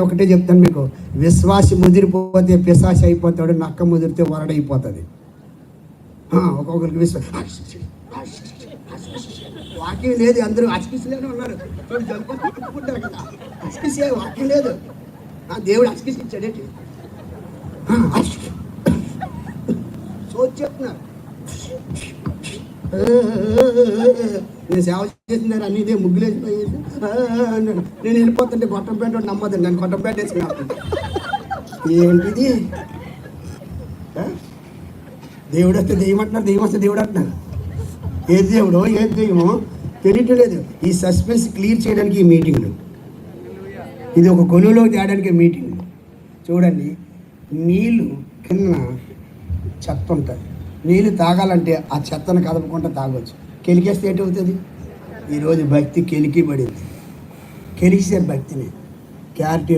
నేను ఒకటే చెప్తాను మీకు. విశ్వాసి ముదిరిపోతే పిశాసి అయిపోతాడు నక్క ముదిరితే వరడైపోతుంది ఒక్కొక్కరికి విశ్వాస వాక్యం లేదు అందరూ అచికిసలేనే ఉన్నారు. చూడు, కదా. అచికిసే వాక్యం లేదు. దేవుడు అచికిసి ఇచ్చాడేంటి సోచి చెప్తున్నారు. నేను సేవ చేసిన అన్ని ఇదే ముగ్గులేసి పోయేసి, అన్నాడు. నేను వెళ్ళిపోతుంటే గొట్టం పేట వాడు నమ్మదు నన్ను గొట్టం పేట వేసుకున్నాను ఏంటిది? దేవుడు వస్తే దెయ్యం అంటున్నారు దెయ్యం వస్తే దేవుడు అంటున్నారు. ఏది దేవుడో ఏది దెయ్యమో తెలియటం లేదు ఈ సస్పెన్స్ క్లియర్ చేయడానికి ఈ మీటింగ్లు ఇది ఒక కొలువులో తేయడానికి మీటింగ్ చూడండి నీళ్ళు కింద చెత్త ఉంటుంది. నీళ్ళు తాగాలంటే ఆ చెత్తను కదపకుండా తాగొచ్చు. కెలికేస్తే ఏంటవుతుంది ఈరోజు భక్తి కెలికి పడింది కెలిసే భక్తిని క్యారెట్